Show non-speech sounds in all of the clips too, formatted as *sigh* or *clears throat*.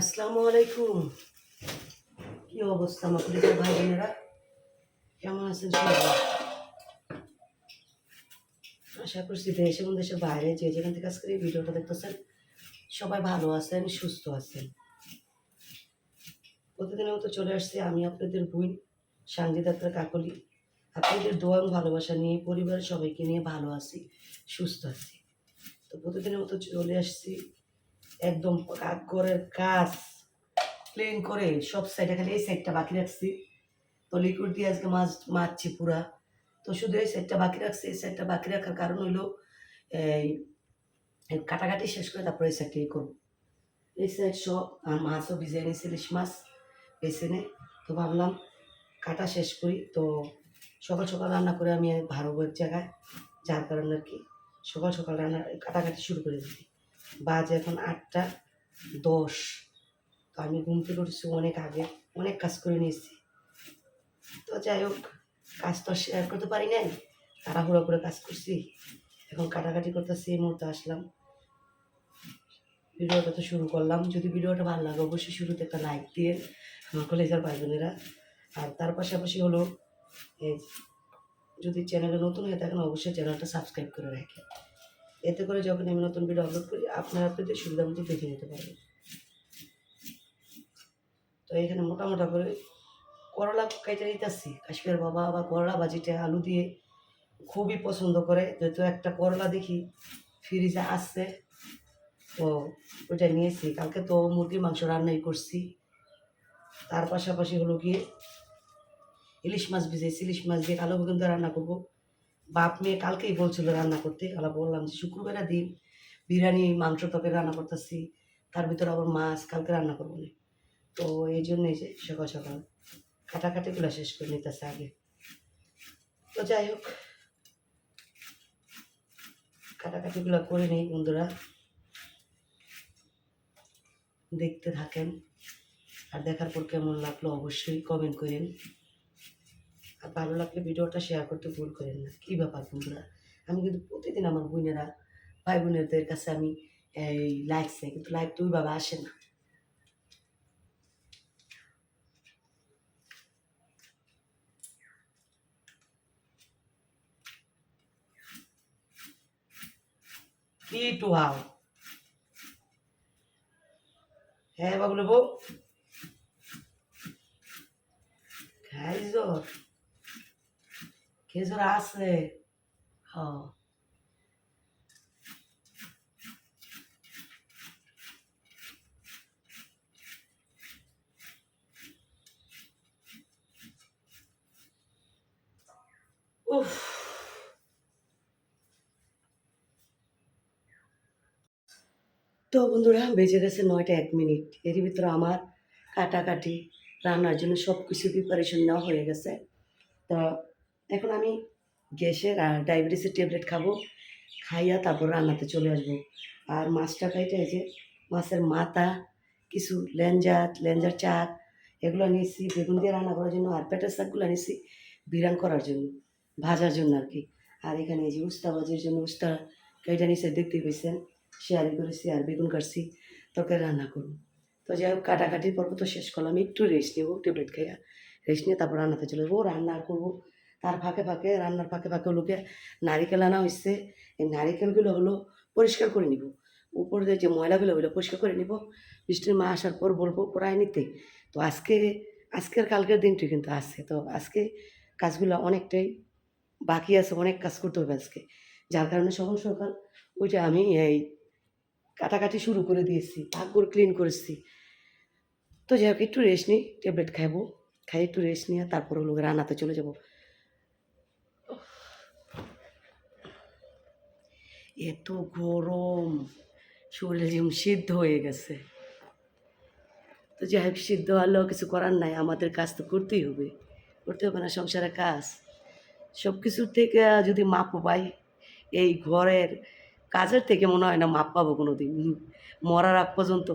আসসালামু আলাইকুম কি অবস্থা, আমার ভাই বোনেরা কেমন আছেন আশা করছি দেশ এবং দেশের বাইরে যে যেখান থেকে আজকে ভিডিওটা দেখতেছেন, সবাই ভালো আছেন, সুস্থ আছেন। প্রতিদিনের মতো চলে আসছি আমি আপনাদের বোন সাংজি ডাক্তার কাকলি। আপনাদের দোয়া ভালোবাসা নিয়ে, পরিবারের সবাইকে নিয়ে ভালো আছি, সুস্থ আছি। তো প্রতিদিনের মতো চলে আসছি একদম ঘরের কাজ। ক্লিন করে সব সাইডে খালি এই সাইডটা বাকি রাখছি। তো লিকুইড দিয়ে আজকে মাছ মারছি পুরা। তো শুধু এই সাইডটা বাকি রাখছি, এই সাইডটা বাকি রাখার কারণ হইল, এই কাটাকাটি শেষ করে তারপরে এই সাইডটা ইয়ে করব। এই সাইড সব আর মাছও ভিজিয়ে নিয়েছি ইলিশ মাছ বেসিনে তো ভাবলাম কাটা শেষ করি। তো সকাল সকাল রান্না করে আমি এক জায়গায়, যার কারণে আর কি সকাল সকাল রান্না কাটাকাটি শুরু করে দিই। বাজে এখন আটটা দশ। তো আমি ঘুম থেকে উঠেছি অনেক আগে, অনেক কাজ করে নিয়েছি। তো যাই হোক, কাজ তো শেয়ার করতে পারি নাই, তাড়াহুড়ো করে কাজ করছি। এখন কাটাকাটি করতেছি, এই মুহূর্তে আসলাম। ভিডিওটা তো শুরু করলাম। যদি ভিডিওটা ভালো লাগে অবশ্যই শুরুতে একটা লাইক দিয়ে আমার কলেজের ভাই বোনেরা। আর তার পাশাপাশি হলো যদি চ্যানেলে নতুন হয়ে থাকেন, অবশ্যই চ্যানেলটা সাবস্ক্রাইব করে রাখেন। এতে করে যখন আমি নতুন ভিডিও আপলোড করি, আপনারা আপনাদের সুবিধা মতো দেখে নিতে পারবেন। তো এখানে মোটা মোটা করে করলা কেটে দিতেছি কাশ্মীর বাবা আবার করলা ভাজিটা আলু দিয়ে খুবই পছন্দ করে। যেহেতু একটা করলা দেখি, ফ্রিজে আসছে তো ওইটা নিয়েছি। কালকে তো মুরগির মাংস রান্নাই করছি। তার পাশাপাশি হলো গিয়ে ইলিশ মাছ ভিজেছি ইলিশ মাছ দিয়ে কালো বেগুন রান্না করব। বাপ মেয়ে কালকেই বলছিল রান্না করতে। কালা বললাম যে শুক্রবারে দিন বিরিয়ানি, মাংস তরকারি রান্না করতেছি। তার ভিতরে আবার মাছ, কালকে রান্না করব না। তো এই জন্যই যে সকাল সকাল কাটাকাটিগুলো শেষ করে নিতেছে আগে। তো যাই হোক কাটাকাটিগুলো করে নেই বন্ধুরা। দেখতে থাকেন আর দেখার পর কেমন লাগল অবশ্যই কমেন্ট করেন। আর ভালো লাগলে ভিডিওটা শেয়ার করতে ভুল করেন না। কী ব্যাপার বন্ধুরা? আমি কিন্তু প্রতিদিন আমার বোনেরা ভাই বোনেরদের কাছে আমি এই লাইক চাই কিন্তু লাইক তো ওইভাবে আসে না। টুহাও হ্যাঁ বাবুলে বউ খেজুর আছে হ উফ তো বন্ধুরা, বেজে গেছে নয়টা এক মিনিট। এর ভিতরে আমার কাটাকাটি, রান্নার জন্য সব কিছু প্রিপারেশন নেওয়া হয়ে গেছে। তো এখন আমি গ্যাসের আর ডায়াবেটিসের ট্যাবলেট খাব, খাইয়া তারপর রান্নাতে চলে আসব। আর মাছটা খাইতে যে, মাছের মাথা, কিছু লেঞ্জার লেঞ্জার চাক, এগুলো নিয়েছি, বেগুন দিয়ে রান্না করার জন্য, আর পেটের শাকগুলো নিয়েছি বিরান করার জন্য, ভাজার জন্য আর কি। আর এখানে যে উস্তা ভাজির জন্য উস্তা কেটে নিয়েছে দেখতে পেয়েছেন শেয়ারি করেছি আর বেগুন কাটছি, তোকে রান্না করব। তো যাই হোক, কাটাকাটির পর্ব তো শেষ করলাম, একটু রেস্ট নেব, ট্যাবলেট খাইয়া রেস্ট নিয়ে তারপর রান্নাতে চলে যাব। রান্না করব তার ফাঁকে ফাঁকে, রান্নার ফাঁকে ফাঁকে লোকে নারিকেল আনা হয়েছে এই নারিকেলগুলো হলো পরিষ্কার করে নিব। উপরে যে ময়লাগুলো ওগুলো পরিষ্কার করে নিব। বৃষ্টির মা আসার পর বলব প্রায় নিতে। তো আজকে, আজকের কালকের দিনটি কিন্তু আসছে তো আজকে কাজগুলো অনেকটাই বাকি আছে, অনেক কাজ করতে হবে আজকে। যার কারণে সকাল সকাল ওইটা আমি এই কাটাকাটি শুরু করে দিয়েছি, ভাগ্যর ক্লিন করেছি। তো যাই হোক, একটু রেস্ট নিই ট্যাবলেট খাব খাই, একটু রেস্ট নিয়ে তারপর হলো রান্নাতে চলে যাব। এত গরম। শরীর যেমন সিদ্ধ হয়ে গেছে। তো যাই হোক, সিদ্ধ হলেও কিছু করার নাই, আমাদের কাজ তো করতেই হবে। করতে হবে না সংসারের কাজ। সব কিছুর থেকে যদি মাপ পাই, এই ঘরের কাজের থেকে মনে হয় না মাপ পাবো কোনো দিন মরার আগ পর্যন্ত।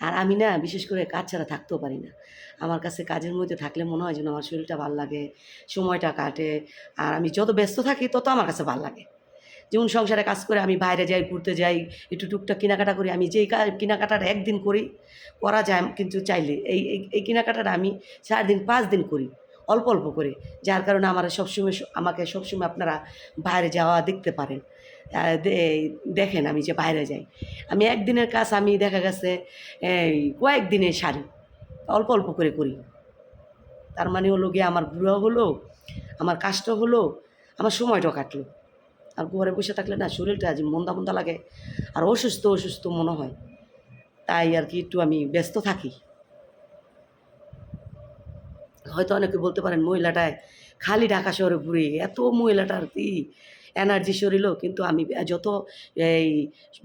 আর আমি না, বিশেষ করে কাজ ছাড়া থাকতেও পারি না। আমার কাছে কাজের মধ্যে থাকলে মনে হয় যেন আমার শরীরটা ভালো লাগে, সময়টা কাটে। আর আমি যত ব্যস্ত থাকি, তত আমার কাছে ভালো লাগে। যেমন সংসারে কাজ করে আমি বাইরে যাই, ঘুরতে যাই, একটু টুকটাক কেনাকাটা করি, আমি যেই কেনাকাটাটা একদিন করি, করা যায় কিন্তু চাইলে। এই, এই- কেনাকাটাটা আমি চার দিন পাঁচ দিন করি, অল্প অল্প করে। যার কারণে আমার সবসময় আমাকে সবসময় আপনারা বাইরে যাওয়া দেখতে পারেন। দেখেন আমি যে বাইরে যাই। আমি একদিনের কাজ, আমি দেখা গেছে কয়েকদিনে সারি, অল্প অল্প করে করি। তার মানে হলো গিয়ে আমার বুড়ো হলো, আমার কাজটা হলো, আমার সময়টা কাটলো। আর ঘরে বসে থাকলে না শরীরটা আজ মন্দা মন্দা লাগে আর অসুস্থ অসুস্থ মনে হয়। তাই আর কি একটু আমি ব্যস্ত থাকি। হয়তো অনেকে বলতে পারেন, মহিলাটায় খালি ঢাকা শহরে ঘুরে এত মহিলাটার কি এনার্জি শরীরও? কিন্তু আমি যত এই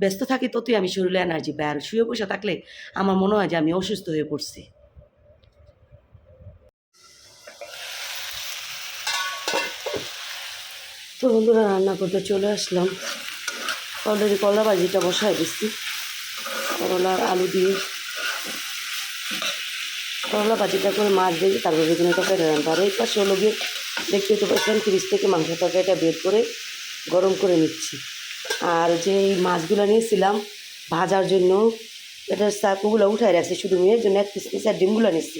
ব্যস্ত থাকি, ততই আমি শরীরে এনার্জি পাই। আর শুয়ে বসে থাকলে আমার মনে হয় যে আমি অসুস্থ হয়ে পড়ছি। তো বন্ধুরা রান্না করতে চলে আসলাম। অলরেডি করলা ভাজিটা বসাই দিচ্ছি। করলার আলু দিয়ে। করলা ভাজিটা করে মাছ দিয়ে তারপর বেগুনের তরকারি রান্না আর এই পাশে হলো গিয়ে দেখতে তো পাচ্ছেন ফ্রিজ থেকে মাংস তরকারিটা বের করে গরম করে নিচ্ছি। আর যে মাছগুলো নিয়েছিলাম ভাজার জন্য, এটা চাকুগুলো উঠাই রাখছি শুধু মেয়ের জন্য, এক পিস পিস আর ডিমগুলো নিচ্ছি।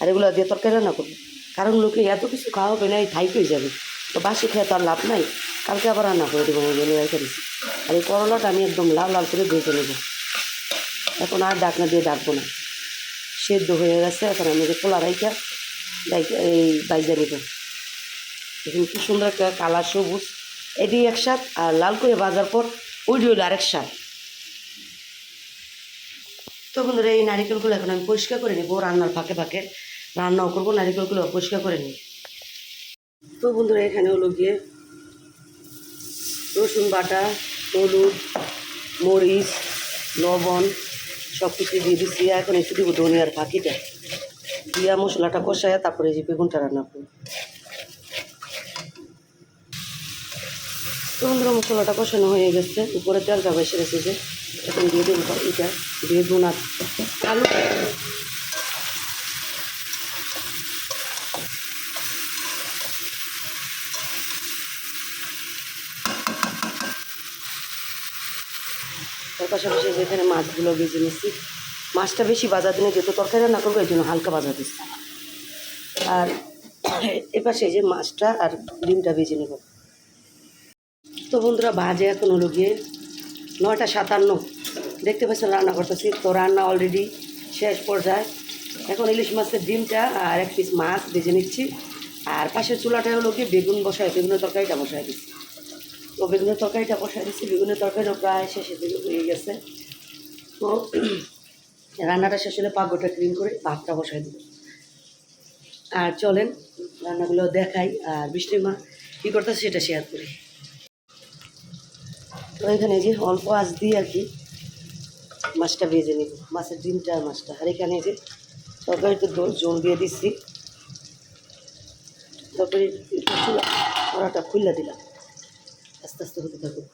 আর এগুলো দিয়ে তরকারি রান্না করব। কারণ লোকে এত কিছু খাওয়া হবে না, এই থাইক হয়ে যাবে। তো বাসি খেয়ে তো আর লাভ নাই। কালকে আবার রান্না করে দেবো জন্য রেখে দিচ্ছি আর এই করলাটা আমি একদম লাল লাল করে ভেজে নেব। এখন আর ডাকনা দিয়ে ডাকবো না। সেদ্ধ হয়ে গেছে, এখন আমি যে রাইখা রাইখা এই বাইজা নেব। দেখুন কি সুন্দর একটা কালার সবুজ। এটি এক স্বাদ, আর লাল করে বাজার পর ওইটি হইল আরেক স্বাদ। তো বন্ধুরা, এই নারিকেলগুলো এখন আমি পরিষ্কার করে নিবো, রান্নার ফাঁকে ফাঁকে। রান্নাও করব, নারিকেলগুলো পরিষ্কার করে নিই তো বন্ধুরা, এখানে হলো গিয়ে রসুন বাটা, হলুদ, মরিচ, লবণ সব কিছু দিয়ে দিচ্ছি এখন একটু দিব ধনিয়ার ফাঁকিটা দিয়া মশলাটা কষায় তারপরে যে বেগুনটা রান্না করব। তো বন্ধুরা, মশলাটা কষানো হয়ে গেছে। উপরে তেলটা বেসে গেছে যে এখন দিয়ে দেবো এটা বেগুন আর আলু। তার পাশাপাশি যেখানে মাছগুলো ভেজে নিচ্ছি মাছটা বেশি বাজার দিনে যেহেতু তরকারি রান্না করব এই জন্য হালকা বাজা দিচ্ছি। আর এপাশে যে মাছটা আর ডিমটা ভেজে নেব। তো বন্ধুরা, বাজে এখন হলো গিয়ে নয়টা সাতান্ন। দেখতে পাচ্ছেন রান্না করতেছি। তো রান্না অলরেডি শেষ পর্যায়ে। এখন ইলিশ মাছের ডিমটা আর এক পিস মাছ ভেজে নিচ্ছি। আর পাশের চুলাটা হলো গিয়ে বেগুন বসায়, বেগুনের তরকারিটা বসায় দিচ্ছি। তো বেগুনের তরকারিটা বসাই দিচ্ছি বেগুনের তরকারিটা প্রায় শেষের দিকে হয়ে গেছে। তো *clears throat* রান্নাটা শেষ হলে পাগটা ক্লিন করে ভাতটা বসাই দেবো। আর চলেন, রান্নাগুলো দেখাই আর বৃষ্টির মা কী করতেছে সেটা শেয়ার করি। তো এখানে যে অল্প আঁচ দিয়ে আর কি মাছটা ভেজে নিব। মাছের ডিমটা আর মাছটা আর এখানে যে তরকারিতে জল দিয়ে দিচ্ছি তরকারি কড়াটা খুললা দিলাম। আস্তে আস্তে হতে থাকুক।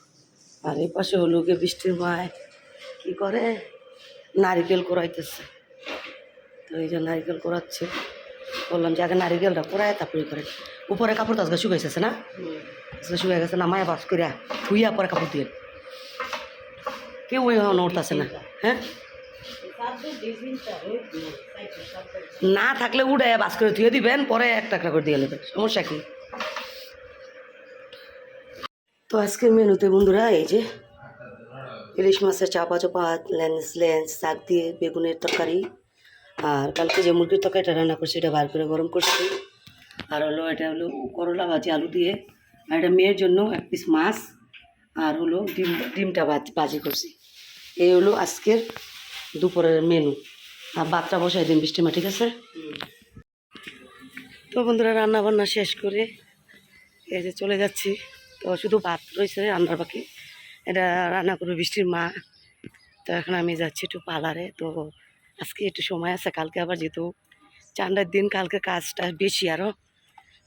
আর এই পাশে হলো গিয়ে বৃষ্টির মায়। কী করে? নারিকেল কোরাইতেছে তো এই যে নারিকেল কোরাচ্ছে বললাম যে আগে নারিকেলটা কোরায় তারপরে করে। উপরে কাপড় তো আজকে শুকাইছে না? আজকে শুকাই গেছে না মায়া বাস করিয়া ধুইয়া পরে কাপড় দিয়ে কেউ ওই উঠতেছে না হ্যাঁ? না থাকলে উড়ে বাস করে ধুয়ে দিবেন পরে একটা একটা করে দিয়ে নেবেন। সমস্যা কি? তো আজকের মেনুতে বন্ধুরা এই যে ইলিশ মাছের চাপা চাপা লেন্স লেন্স, শাক দিয়ে বেগুনের তরকারি, আর কালকে যে মুরগির তরকারিটা রান্না করছি এটা বার করে গরম করছি। আর হলো এটা হলো করলা ভাজি আলু দিয়ে, আর এটা মেয়ের জন্য এক পিস মাছ, আর হলো ডিম, ডিমটা ভাজি করছি। এই হলো আজকের দুপুরের মেনু। আর বাচ্চা বসাই দিন বৃষ্টিমা, ঠিক আছে? তো বন্ধুরা রান্না বান্না শেষ করে এই যে চলে যাচ্ছি। তো শুধু ভাত রয়েছে, রান্নার বাকি। এটা রান্না করবে বৃষ্টির মা। তো এখন আমি যাচ্ছি একটু পার্লারে। তো আজকে একটু সময় আছে, কালকে আবার যেহেতু চান্ডার দিন, কালকে কাজটা বেশি আরও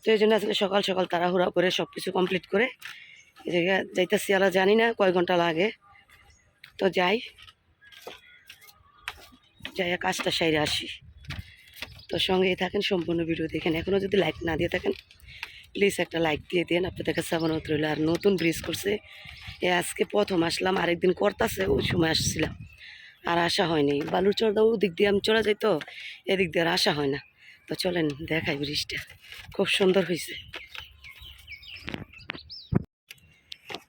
তো এই জন্য আজকে সকাল সকাল তাড়াহুড়া করে সব কিছু কমপ্লিট করে এই জায়গায় যাইতেছি আর জানি না কয় ঘণ্টা লাগে। তো যাই যাই কাজটা সাইরে আসি। তো সঙ্গেই থাকেন, সম্পূর্ণ ভিডিও দেখেন। এখনও যদি লাইক না দিয়ে থাকেন প্লিজ একটা লাইক দিয়ে দেন, আপনাদের কাছে অনুরোধ রইল। আর নতুন ব্রিজ করছে, এ আজকে প্রথম আসলাম, আরেকদিন করতেছে, ওই সময় আসছিলাম। আর আসা হয়নি। বালুর বালুচরদা ওদিক দিয়ে আমি চলে যাই তো, এদিক দিয়ে আর আসা হয় না। তো চলেন, দেখাই ব্রিজটা। খুব সুন্দর হয়েছে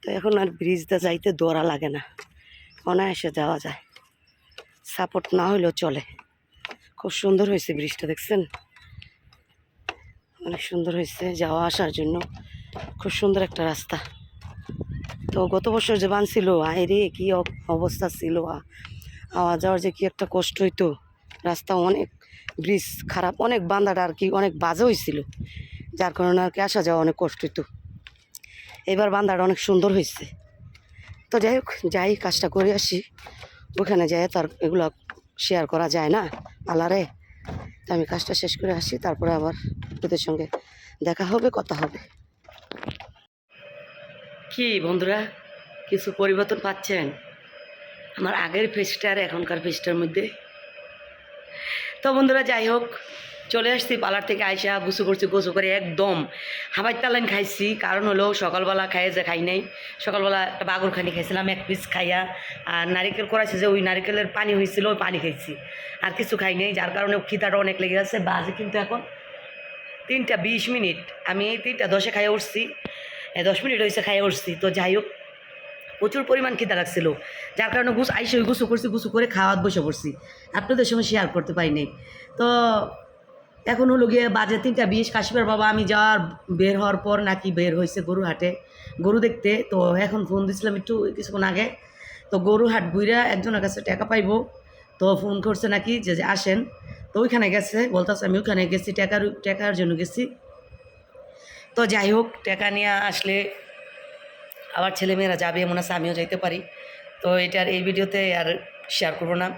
তো এখন আর ব্রিজটা যাইতে দৌড়া লাগে না। অনায়াসে যাওয়া যায়। সাপোর্ট না হইলেও চলে। খুব সুন্দর হয়েছে ব্রিজটা, দেখছেন? অনেক সুন্দর হয়েছে যাওয়া আসার জন্য। খুব সুন্দর একটা রাস্তা। তো গত বছর যে বানছিল আয় রে, কী অব- অবস্থা ছিল আওয়া যাওয়ার যে কি একটা কষ্ট হইতো, রাস্তা অনেক ব্রিজ খারাপ, অনেক বান্দাটা আর কি অনেক বাজে হয়েছিল যার কারণে আর কি আসা যাওয়া অনেক কষ্ট হইতো। এবার বান্দাটা অনেক সুন্দর হয়েছে তো যাই হোক, যাই কাজটা করে আসি, ওখানে যাই তার এগুলো শেয়ার করা যায় না? পার্লারে তো আমি কাজটা শেষ করে আসি, তারপরে আবার ওদের সঙ্গে দেখা হবে, কথা হবে। কি বন্ধুরা, কিছু পরিবর্তন পাচ্ছেন? আমার আগের ফেসটা আর এখনকার ফেসটার মধ্যে। তো বন্ধুরা, যাই হোক চলে আসছি পার্লার থেকে আইসা গুছু করছি, গোসু করে একদম হাবাই তালান খাইছি। কারণ হলো সকালবেলা খাইয়ে যে খাই নাই, সকালবেলা একটা বাগর খানি খাইছিলাম, এক পিস খাইয়া। আর নারিকেল করাইছি যে ওই নারিকেলের পানি হয়েছিল ওই পানি খাইছি। আর কিছু খাই নাই, যার কারণে খিদাটা অনেক লেগে গেছে, বাজে কিন্তু এখন তিনটা বিশ মিনিট। আমি তিনটা দশে খাইয়ে উঠছি দশ মিনিট হয়েছে খাইয়ে উঠছি। তো যাই হোক, প্রচুর পরিমাণ খিদা লাগছিল। যার কারণে গুছ আইসে ওই গুছু করছি গুছু করে খাওয়াত বসে পড়ছি। আপনাদের সঙ্গে শেয়ার করতে পারি নাই। তো এখন হলো গিয়ে বাজে তিনটা বিশ কাশিবার বাবা, আমি যাওয়ার বের হওয়ার পর নাকি বের হয়েছে গরু হাটে গরু দেখতে, তো এখন ফোন দিছিলাম একটু কিছুক্ষণ আগে। তো গরু হাট ঘুইরা একজনের কাছে টাকা পাইবো। তো ফোন করছে নাকি যে যে আসেন। তো ওইখানে গেছে, বলতেছে আমি ওইখানে গেছি, টাকার টাকার জন্য গেছি। তো যাই হোক, টাকা নিয়ে আসলে আবার ছেলেমেয়েরা যাবে এমন আছে, আমিও যাইতে পারি। তো এটার এই ভিডিওতে আর শেয়ার করব না।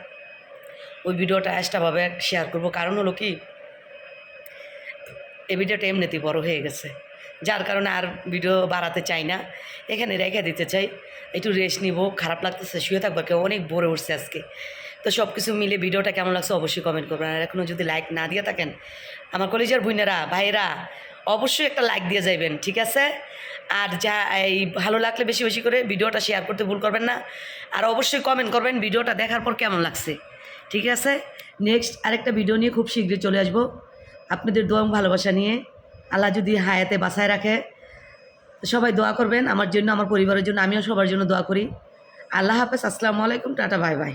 ওই ভিডিওটা এক্সট্রাভাবে শেয়ার করব। কারণ হলো কি এই ভিডিওটা এমনিতেই বড় হয়ে গেছে। যার কারণে আর ভিডিও বাড়াতে চাই না। এখানে রেখে দিতে চাই। একটু রেস্ট নিব, খারাপ লাগতেছে, শুয়ে থাকব, কেউ অনেক ভরে উঠছে আজকে। তো সব কিছু মিলে ভিডিওটা কেমন লাগছে অবশ্যই কমেন্ট করবেন। আর এখনও যদি লাইক না দিয়ে থাকেন, আমার কলেজের বোনেরা ভাইয়েরা, অবশ্যই একটা লাইক দিয়ে যাইবেন, ঠিক আছে? আর যা, এই ভালো লাগলে বেশি বেশি করে ভিডিওটা শেয়ার করতে ভুল করবেন না। আর অবশ্যই কমেন্ট করবেন ভিডিওটা দেখার পর কেমন লাগছে, ঠিক আছে? নেক্সট আরেকটা ভিডিও নিয়ে খুব শীঘ্রই চলে আসব। আপনাদের দোয়া ভালোবাসা নিয়ে আল্লাহ যদি হায়াতে বাসায় রাখে, সবাই দোয়া করবেন। আমার জন্য, আমার পরিবারের জন্য, আমিও সবার জন্য দোয়া করি। আল্লাহ হাফেজ, আসসালামু আলাইকুম, টাটা, বাই বাই।